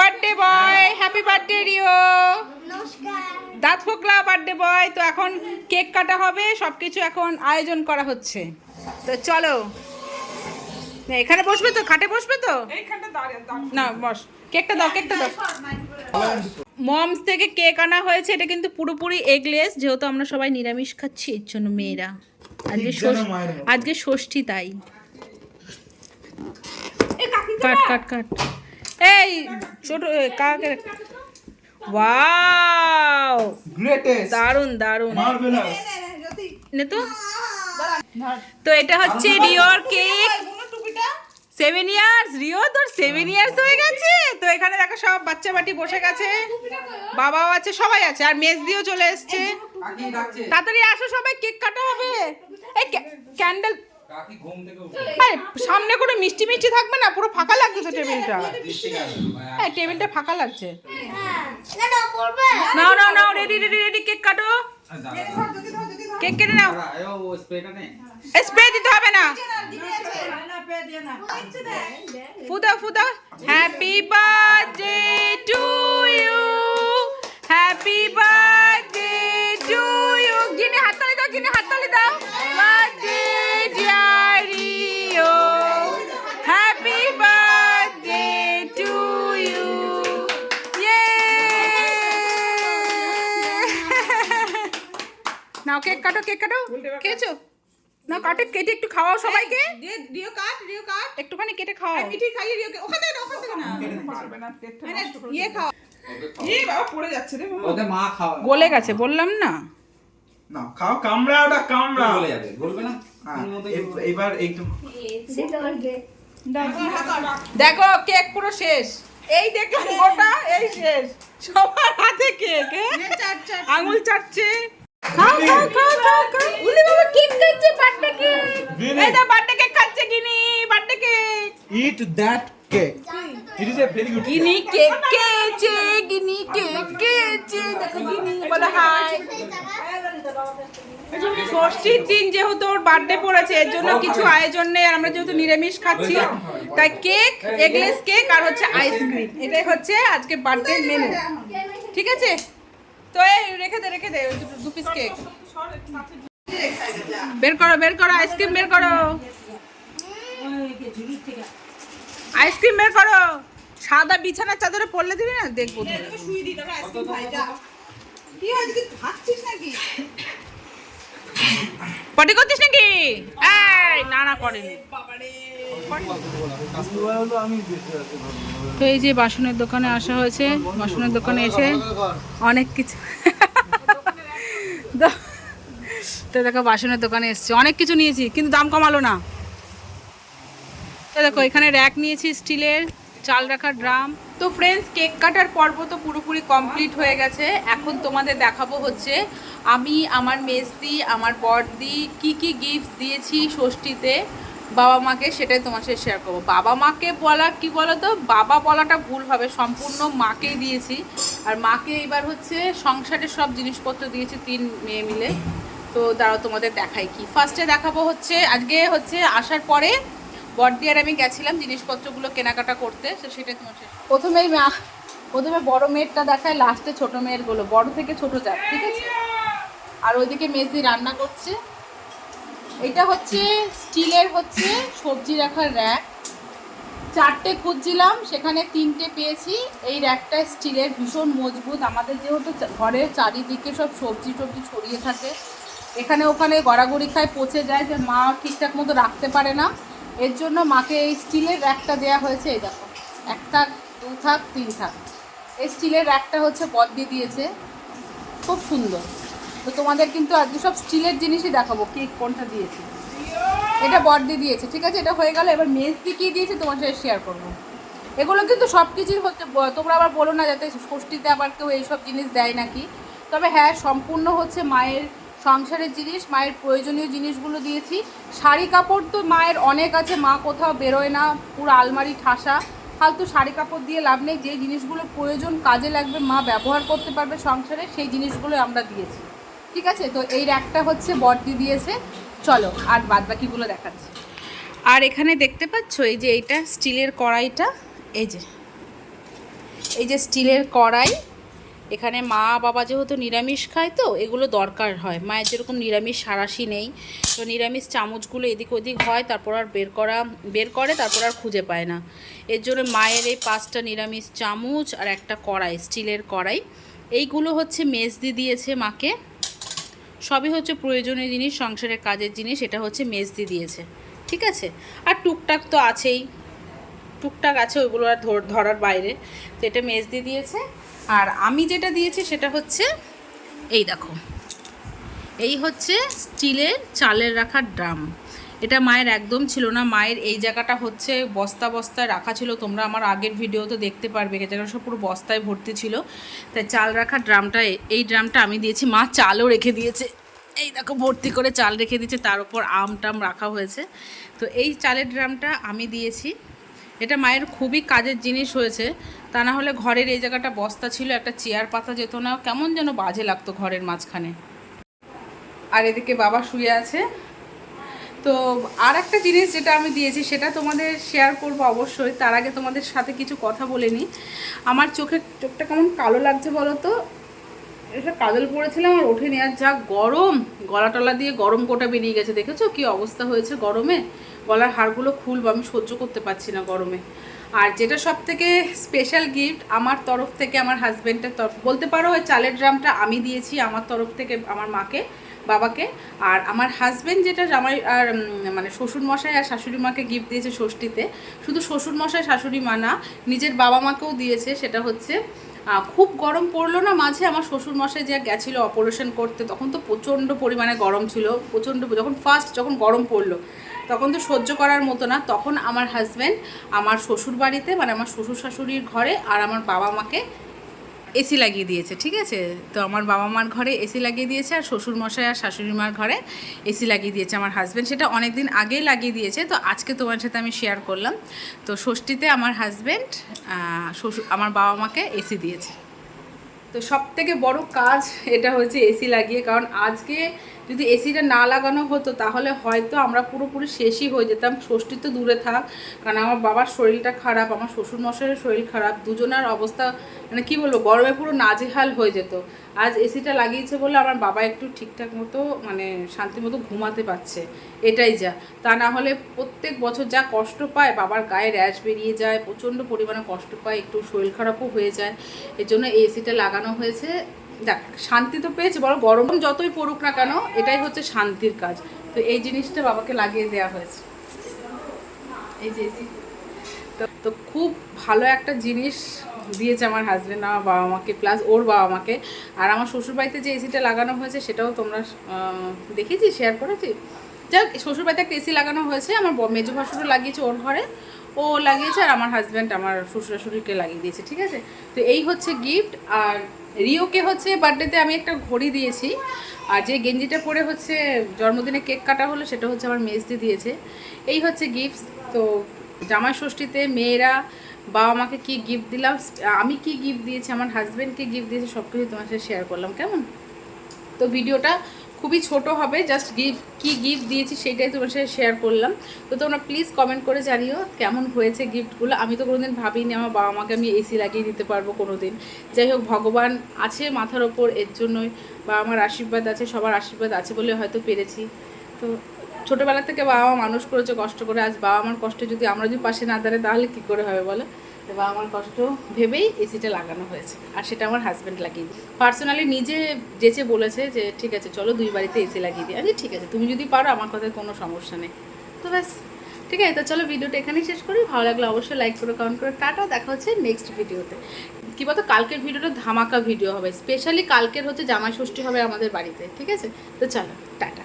Birthday boy happy birthday Rio দাঁত ফোকলা birthday boy তো এখন কেক কাটা হবে সব কিছু এখন আয়োজন করা হচ্ছে। তো চলো। এখানে বসবে তো খাটে বসবে তো? না বস। কেকটা দাও কেকটা দাও। মমস থেকে কেক আনা হয়েছে এটা কিন্তু পুরোপুরি এগলেস যেহেতু আমরা সবাই নিরামিষ খাচ্ছি এর জন্য মেয়েরা। আজকে ষষ্ঠী আজকে ষষ্ঠী তাই। কাট কাট কাট। এই ছোট কাকে? ওয়াও! গ্রেটেস্ট দারুণ দারুণ মার্ভেলাস নে তো। তো এটা হচ্ছে রিওর কেক সেভেন ইয়ার্স রিও তোর সেভেন ইয়ার্স হয়ে গেছে? তো এখানে দেখো সব বাচ্চা বাটি বসে গেছে। বাবাও আছে সবাই আছে আর মেজ দিয়েও চলে এসছে। তাড়াতাড়ি আসো সবাই কেক কাটা হবে। এই ক্যান্ডেল কাকি ঘুম থেকে উঠে। আরে সামনে কোনো মিষ্টি মিষ্টি থাকবে না? পুরো ফাঁকা লাগছে তো টেবিলটা। হ্যাঁ। টেবিলটা ফাঁকা লাগছে। পড়বে। নাও নাও নাও রেডি রেডি রেডি কেক কাটো। কেক কেটে নাও। স্প্রে দিতে হবে না। ফুদাও ফুদাও happy birthday to you happy birthday now cake কাটো কেক কাটো খেয়েছো? না কাটে কেটে একটু খাওয়াও সবাইকে। Rio cut Rio cut. একটুখানি কেটে খাওয়াও। মিঠি খাইয়ে রিওকে ওখান না ওখান থেকে না পারবে না পেটটা ইয়ে খাও ই বাবা পড়ে যাচ্ছে রে বাবা। মা খাওয়া। গলে গেছে বললাম না। না খাও কামড়া ওটা কামড়া বলে যাবে বলবে না? হ্যাঁ। এবার একটু দেখো কেক পুরো শেষ। এই দেখলাম গোটা এই শেষ। সবার হাতে কেক চাট। আঙুল চাটছে। খাও খাও খাও খাও খাও। উলি বাবা কেক খাচ্ছে বার্থডে কেক। এই দা বার্থডে কেক খাচ্ছে Ginny birthday cake. Eat that cake it is a very good Ginny cake খেয়েছে গিনি কেক খেয়েছে। দেখো গিনি বলে হাই ষষ্ঠীর দিন যেহেতু ওর বার্থডে পড়েছে এর জন্য কিছু আয়োজন নেই আর আমরা যেহেতু নিরামিষ খাচ্ছি তাই কেক এগলেস কেক আর হচ্ছে আইসক্রিম এটাই হচ্ছে আজকে বার্থডে মেনু ঠিক আছে? তো এই রেখে দে রেখে দে ওই দু পিস কেক বের করো বের করো আইসক্রিম বের করো। আইসক্রিম বের করো। সাদা বিছানার চাদরে পড়লে দিবি না? দেখব। তো। শুই দি আইসক্রিম খাই যা। কি হয় তুই খাচ্ছিস নাকি? পটি করছিস নাকি? এই, না না, করেনি। তো এই যে বাসনের দোকানে আসা হয়েছে, বাসনের দোকানে এসে অনেক কিছু তো- দেখো বাসনের দোকানে এসছে। অনেক কিছু নিয়েছি, কিন্তু দাম কমালো না। তো দেখো, এখানে র্যাক নিয়েছি স্টিলের চাল রাখার ড্রাম তো ফ্রেন্ডস কেক কাটার পর্ব তো পুরোপুরি কমপ্লিট হয়ে গেছে। এখন তোমাদের দেখাবো হচ্ছে আমি, আমার মেজদি, আমার বড়দি কি কি গিফট দিয়েছি ষষ্ঠীতে। বাবা মাকে সেটাই তোমার সাথে শেয়ার করব। বাবা মাকে বলা, কি বলো তো বাবা বলাটা ভুল হবে। সম্পূর্ণ মাকেই দিয়েছি। আর মাকে এবার হচ্ছে সংসারের সব জিনিসপত্র দিয়েছি তিন মেয়ে মিলে। তো দাঁড়াও তোমাদের দেখাই কি। ফার্স্টে দেখাবো হচ্ছে, আজকে হচ্ছে আসার পরে বড়দি আর আমি গেছিলাম জিনিসপত্রগুলো কেনাকাটা করতে, তো সেটাই তোমার প্রথমেই মা- প্রথমে বড় মেয়েরটা দেখায়, লাস্টে ছোট মেয়েরগুলো, বড় থেকে ছোট যাক, ঠিক আছে? আর ওইদিকে মেজি রান্না করছে। এটা হচ্ছে স্টিলের হচ্ছে সবজি রাখার র্যাক চারটে খুঁজছিলাম, সেখানে তিনটে পেয়েছি। এই র্যাকটা স্টিলের ভীষণ মজবুত। আমাদের যেহেতু ঘরের চারিদিকে সব সবজি টবজি ছড়িয়ে থাকে, এখানে ওখানে গড়াগড়ি খায়, পচে যায়, যে মা ঠিকঠাক মতো রাখতে পারে না। এর জন্য মাকে এই স্টিলের র্যাকটা দেওয়া হয়েছে, এই দেখো। এক থাক দু থাক, তিন থাক। এই স্টিলের র্যাকটা হচ্ছে বদলি দিয়েছে। খুব সুন্দর। তো তোমাদের কিন্তু আজকে সব স্টিলের জিনিসই দেখাবো কে কোনটা দিয়েছে। এটা বর্দি দিয়েছে, ঠিক আছে? এটা হয়ে গেল। এবার মেজদি কী দিয়েছে তোমার সাথে শেয়ার করব। এগুলো কিন্তু সব কিছুই হচ্ছে তোমরা আবার বলো না যাতে ষষ্ঠীতে আবার কেউ এইসব জিনিস দেয় নাকি। তবে হ্যাঁ সম্পূর্ণ হচ্ছে মায়ের সংসারের জিনিস, মায়ের প্রয়োজনীয় জিনিসগুলো দিয়েছি। শাড়ি কাপড় তো মায়ের অনেক আছে, মা কোথাও বেরোয় না, পুরো আলমারি ঠাসা। ফালতু শাড়ি কাপড় দিয়ে লাভ নেই, যে জিনিসগুলো প্রয়োজন, কাজে লাগবে, মা ব্যবহার করতে পারবে সংসারে, সেই জিনিসগুলো আমরা দিয়েছি। ঠিক আছে? তো এই র্যাকটা হচ্ছে বর্দি দিয়েছে। চলো, আর বাদ বাকিগুলো দেখাচ্ছি। আর এখানে দেখতে পাচ্ছ, এই যে এইটা, স্টিলের কড়াইটা, এই যে এই যে স্টিলের কড়াই এখানে মা বাবা যেহেতু নিরামিষ খায় তো, এগুলো দরকার হয়। মায়ের যেরকম নিরামিষ সারাশি নেই, তো নিরামিষ চামচগুলো এদিক ওদিক হয়, তারপর আর বের করা, বের করে, তারপর আর খুঁজে পায় না। এর জন্য মায়ের এই পাঁচটা নিরামিষ চামচ আর একটা কড়াই, স্টিলের কড়াই। এইগুলো হচ্ছে মেজদি দিয়েছে মাকে। সবই হচ্ছে প্রয়োজনীয় জিনিস, সংসারের কাজের জিনিস, এটা হচ্ছে মেজদি দিয়েছে। ঠিক আছে? আর টুকটাক তো আছেই। টুকটাক আছে, ওইগুলো আর ধর- ধরার বাইরে। তো এটা মেজদি দিয়েছে। আর আমি যেটা দিয়েছি সেটা হচ্ছে এই দেখো। এই হচ্ছে স্টিলের চালের রাখার ড্রাম। এটা মায়ের একদম ছিল না। মায়ের এই জায়গাটা হচ্ছে বস্তা বস্তায় রাখা ছিল। তোমরা আমার আগের ভিডিও তো দেখতে পারবে। এই জায়গাটা সব পুরো বস্তায় ভর্তি ছিল। তাই চাল রাখার ড্রামটা, এই ড্রামটা আমি দিয়েছি। মা চালও রেখে দিয়েছে। এই দেখো, ভর্তি করে চাল রেখে দিয়েছে। তার উপর আম টাম রাখা হয়েছে। তো এই চালের ড্রামটা আমি দিয়েছি। এটা মায়ের খুবই কাজের জিনিস হয়েছে। তা না হলে ঘরের এই জায়গাটা বস্তা ছিল, একটা চেয়ার পাতা যেত না, কেমন যেন বাজে লাগতো ঘরের মাঝখানে। আর এদিকে বাবা শুয়ে আছে। তো আর একটা জিনিস যেটা আমি দিয়েছি, সেটা তোমাদের শেয়ার করব অবশ্যই। তার আগে তোমাদের সাথে কিছু কথা বলে নিই। আমার চোখের চোখটা কেমন কালো লাগছে বলো তো? এটা কাজল পড়েছিলাম আর ওঠে নেওয়ার যা গরম, গলা টলা দিয়ে গরম কোটা বেরিয়ে গেছে। দেখেছ কি অবস্থা হয়েছে গরমে? গলার হাড়গুলো খুলব আমি সহ্য করতে পারছি না গরমে। আর যেটা সব থেকে স্পেশাল গিফট আমার তরফ থেকে, আমার হাজব্যান্ডের তরফ বলতে পারো ওই চালের ড্রামটা আমি দিয়েছি আমার তরফ থেকে, আমার মাকে, বাবাকে। আর আমার হাজব্যান্ড যেটা জামাই আর মানে শ্বশুরমশাই আর শাশুড়ি মাকে গিফট দিয়েছে ষষ্ঠীতে, শুধু শ্বশুরমশাই শাশুড়ি মা না, নিজের বাবা মাকেও দিয়েছে, সেটা হচ্ছে খুব গরম পড়ল না, মাঝে আমার শ্বশুরমশাই যে গেছিল অপারেশন করতে, তখন তো প্রচণ্ড পরিমাণে গরম ছিল, প্রচণ্ড যখন ফার্স্ট যখন গরম পড়ল, তখন তো সহ্য করার মতো না, তখন আমার হাজব্যান্ড আমার শ্বশুর বাড়িতে মানে আমার শ্বশুর শাশুড়ির ঘরে আর আমার বাবা মাকে এসি লাগিয়ে দিয়েছে, ঠিক আছে? তো আমার বাবা মার ঘরে এসি লাগিয়ে দিয়েছে আর শ্বশুর মশাই আর শাশুড়ি মার ঘরে এসি লাগিয়ে দিয়েছে আমার হাজব্যান্ড সেটা অনেক দিন আগেই লাগিয়ে দিয়েছে, তো আজকে তোমার সাথে আমি শেয়ার করলাম। তো ষষ্ঠীতে আমার হাজব্যান্ড শ্বশুর, আমার বাবা মাকে এসি দিয়েছে। তো সব থেকে বড় কাজ এটা হচ্ছে এসি লাগিয়ে, কারণ আজকে যদি এসিটা না লাগানো হতো, তাহলে হয়তো আমরা পুরোপুরি শেষই হয়ে যেতাম। ষষ্ঠী তো দূরে থাক, কারণ আমার বাবার শরীরটা খারাপ, আমার শ্বশুর মশাইয়ের শরীর খারাপ, দুজনের অবস্থা মানে কী বলব গরমে পুরো নাজেহাল হয়ে যেত। আজ এসিটা লাগিয়েছে বলে আমার বাবা একটু ঠিকঠাক মতো মানে শান্তি মতো ঘুমাতে পারছে। এটাই যা। তা না হলে প্রত্যেক বছর যা কষ্ট পায়, বাবার গায়ে র্যাশ বেরিয়ে যায়, প্রচণ্ড পরিমাণে কষ্ট পায়, একটু শরীর খারাপও হয়ে যায়। এর জন্য এসিটা লাগানো হয়েছে। দেখ, শান্তি তো পেয়েছে বড় গরম যতই পড়ুক না কেন, এটাই হচ্ছে শান্তির কাজ। তো এই জিনিসটা বাবাকে লাগিয়ে দেওয়া হয়েছে। এই যে তো তো খুব ভালো একটা জিনিস দিয়েছে আমার হাজব্যান্ড আমার বাবা মাকে প্লাস ওর বাবা মাকে। আর আমার শ্বশুরবাড়িতে যে এসিটা লাগানো হয়েছে, সেটাও তোমরা দেখেছি শেয়ার করেছি? যাক, শ্বশুরবাড়িতে একটা এসি লাগানো হয়েছে, আমার মেজো ভাসুরও লাগিয়েছে ওর ঘরে। ও লাগিয়েছে আর আমার হাজব্যান্ড আমার শ্বশুর শাশুড়িকে লাগিয়ে দিয়েছে, ঠিক আছে? তো এই হচ্ছে গিফট আর রিওকে হচ্ছে বার্থডেতে আমি একটা ঘড়ি দিয়েছি। আর যে গেঞ্জিটা পরে হচ্ছে জন্মদিনে কেক কাটা হলো সেটা হচ্ছে আমার মেজদি দিয়েছে। এই হচ্ছে গিফট তো জামাই ষষ্ঠীতে মেয়েরা বাবা মাকে কি গিফট দিলাম, আমি কি গিফট দিয়েছি, আমার হাজব্যান্ডকে গিফট দিয়েছি সব কিছু তোমার সাথে শেয়ার করলাম, কেমন? তো ভিডিওটা খুবই ছোট হবে জাস্ট গিফট কি গিফট দিয়েছি সেটাই তোমার সাথে শেয়ার করলাম। তো তোমরা প্লিজ কমেন্ট করে জানিও কেমন হয়েছে গিফটগুলো আমি তো কোনোদিন ভাবিনি আমার বাবা মাকে আমি এসি লাগিয়ে দিতে পারব কোনো দিন যাই হোক, ভগবান আছে মাথার ওপর, এর জন্যই বা আমার আশীর্বাদ আছে, সবার আশীর্বাদ আছে বলে হয়তো পেরেছি। তো ছোটোবেলা থেকে বাবা মা মানুষ করেছে কষ্ট করে, আজ বাবা মার কষ্টে যদি আমরা যদি পাশে না দাঁড়াই, তাহলে কী করে হবে বলো? তো বাবা মার কষ্ট ভেবেই এসিটা লাগানো হয়েছে। আর সেটা আমার হাজব্যান্ড লাগিয়ে দিই পার্সোনালি নিজে যেচে বলেছে যে, ঠিক আছে, চলো দুই বাড়িতে এসি লাগিয়ে দিই। আরে ঠিক আছে, তুমি যদি পারো, আমার কথায় কোনো সমস্যা নেই। তো ব্যাস। ঠিক আছে, তো চলো ভিডিওটা এখানেই শেষ করি। ভালো লাগলে অবশ্যই লাইক করে কমেন্ট করে। টাটা, দেখা হচ্ছে নেক্সট ভিডিওতে কী বলতো, কালকের ভিডিওটা ধামাকা ভিডিও হবে। স্পেশালি কালকের হচ্ছে জামাই ষষ্ঠী হবে আমাদের বাড়িতে। ঠিক আছে? তো চলো, টাটা।